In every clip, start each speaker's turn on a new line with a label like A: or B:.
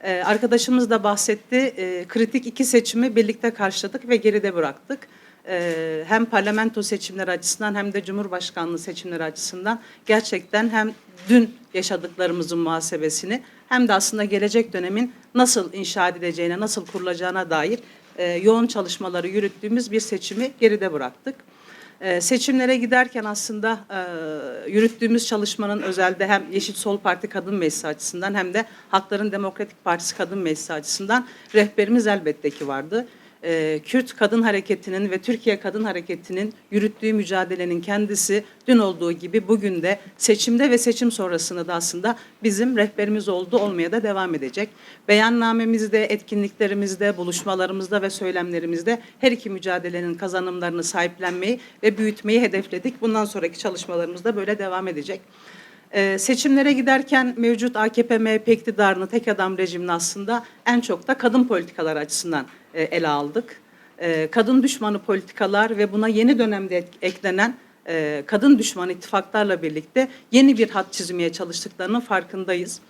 A: Ee, arkadaşımız da bahsetti. Ee, kritik iki seçimi birlikte karşıladık ve geride bıraktık. Ee, hem parlamento seçimleri açısından hem de cumhurbaşkanlığı seçimleri açısından gerçekten hem dün yaşadıklarımızın muhasebesini hem de aslında gelecek dönemin nasıl inşa edileceğine, nasıl kurulacağına dair e, yoğun çalışmaları yürüttüğümüz bir seçimi geride bıraktık. Ee, seçimlere giderken aslında e, yürüttüğümüz çalışmanın özelde hem Yeşil Sol Parti Kadın Meclisi açısından hem de Hakların Demokratik Partisi Kadın Meclisi açısından rehberimiz elbette ki vardı. Ee, Kürt Kadın Hareketi'nin ve Türkiye Kadın Hareketi'nin yürüttüğü mücadelenin kendisi dün olduğu gibi bugün de seçimde ve seçim sonrasında da aslında bizim rehberimiz oldu olmaya da devam edecek. Beyannamemizde, etkinliklerimizde, buluşmalarımızda ve söylemlerimizde her iki mücadelenin kazanımlarını sahiplenmeyi ve büyütmeyi hedefledik. Bundan sonraki çalışmalarımız da böyle devam edecek. Ee, seçimlere giderken mevcut AKP-MHP iktidarını tek adam rejimini aslında en çok da kadın politikalar açısından e, ele aldık. Ee, kadın düşmanı politikalar ve buna yeni dönemde ek- eklenen e, kadın düşmanı ittifaklarla birlikte yeni bir hat çizmeye çalıştıklarının farkındayız.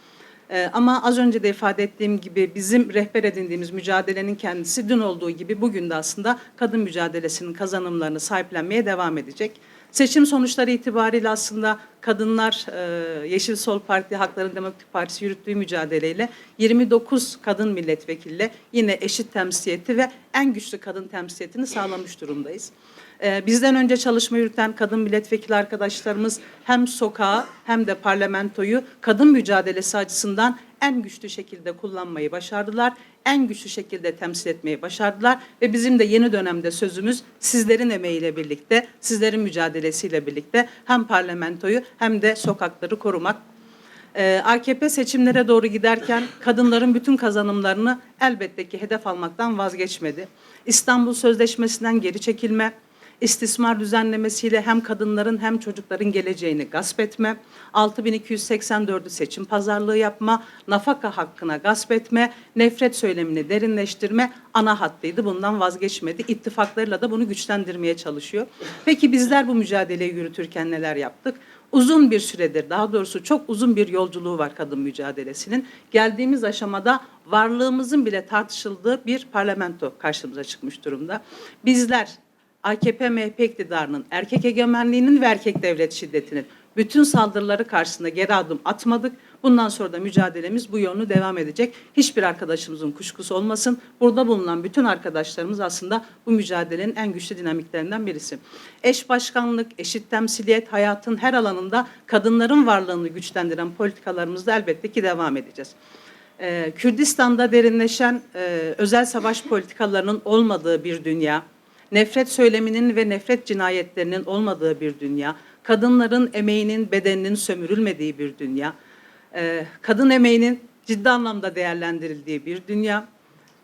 A: Ama az önce de ifade ettiğim gibi bizim rehber edindiğimiz mücadelenin kendisi dün olduğu gibi bugün de aslında kadın mücadelesinin kazanımlarını sahiplenmeye devam edecek. Seçim sonuçları itibariyle aslında kadınlar e, Yeşil Sol Parti, Hakların Demokratik Partisi yürüttüğü mücadeleyle 29 kadın milletvekiliyle yine eşit temsiliyeti ve en güçlü kadın temsiliyetini sağlamış durumdayız. E, bizden önce çalışma yürüten kadın milletvekili arkadaşlarımız hem sokağı hem de parlamentoyu kadın mücadelesi açısından en güçlü şekilde kullanmayı başardılar. En güçlü şekilde temsil etmeyi başardılar ve bizim de yeni dönemde sözümüz sizlerin emeğiyle birlikte, sizlerin mücadelesiyle birlikte hem parlamentoyu hem de sokakları korumak. Ee, AKP seçimlere doğru giderken kadınların bütün kazanımlarını elbette ki hedef almaktan vazgeçmedi. İstanbul Sözleşmesi'nden geri çekilme, istismar düzenlemesiyle hem kadınların hem çocukların geleceğini gasp etme, 6284'ü seçim pazarlığı yapma, nafaka hakkına gasp etme, nefret söylemini derinleştirme ana hattıydı. Bundan vazgeçmedi. İttifaklarıyla da bunu güçlendirmeye çalışıyor. Peki bizler bu mücadeleyi yürütürken neler yaptık? Uzun bir süredir, daha doğrusu çok uzun bir yolculuğu var kadın mücadelesinin. Geldiğimiz aşamada varlığımızın bile tartışıldığı bir parlamento karşımıza çıkmış durumda. Bizler AKP MHP iktidarının erkek egemenliğinin ve erkek devlet şiddetinin bütün saldırıları karşısında geri adım atmadık. Bundan sonra da mücadelemiz bu yönlü devam edecek. Hiçbir arkadaşımızın kuşkusu olmasın. Burada bulunan bütün arkadaşlarımız aslında bu mücadelenin en güçlü dinamiklerinden birisi. Eş başkanlık, eşit temsiliyet, hayatın her alanında kadınların varlığını güçlendiren politikalarımızda elbette ki devam edeceğiz. Ee, Kürdistan'da derinleşen e, özel savaş politikalarının olmadığı bir dünya, nefret söyleminin ve nefret cinayetlerinin olmadığı bir dünya, kadınların emeğinin, bedeninin sömürülmediği bir dünya, e, kadın emeğinin ciddi anlamda değerlendirildiği bir dünya,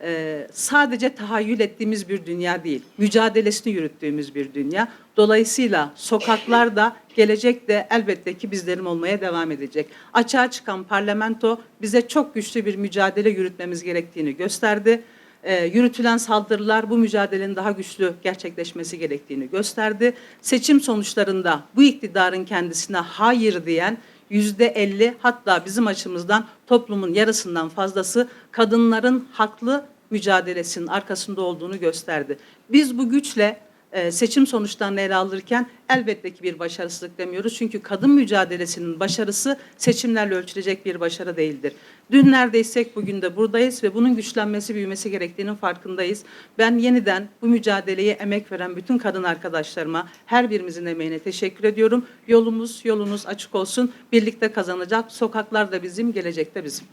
A: e, sadece tahayyül ettiğimiz bir dünya değil, mücadelesini yürüttüğümüz bir dünya. Dolayısıyla sokaklarda gelecekte elbette ki bizlerim olmaya devam edecek. Açığa çıkan parlamento bize çok güçlü bir mücadele yürütmemiz gerektiğini gösterdi e, yürütülen saldırılar bu mücadelenin daha güçlü gerçekleşmesi gerektiğini gösterdi. Seçim sonuçlarında bu iktidarın kendisine hayır diyen yüzde elli hatta bizim açımızdan toplumun yarısından fazlası kadınların haklı mücadelesinin arkasında olduğunu gösterdi. Biz bu güçle seçim sonuçlarını ele alırken elbette ki bir başarısızlık demiyoruz. Çünkü kadın mücadelesinin başarısı seçimlerle ölçülecek bir başarı değildir. Dün neredeysek bugün de buradayız ve bunun güçlenmesi, büyümesi gerektiğinin farkındayız. Ben yeniden bu mücadeleye emek veren bütün kadın arkadaşlarıma, her birimizin emeğine teşekkür ediyorum. Yolumuz, yolunuz açık olsun. Birlikte kazanacak. Sokaklar da bizim, gelecek de bizim.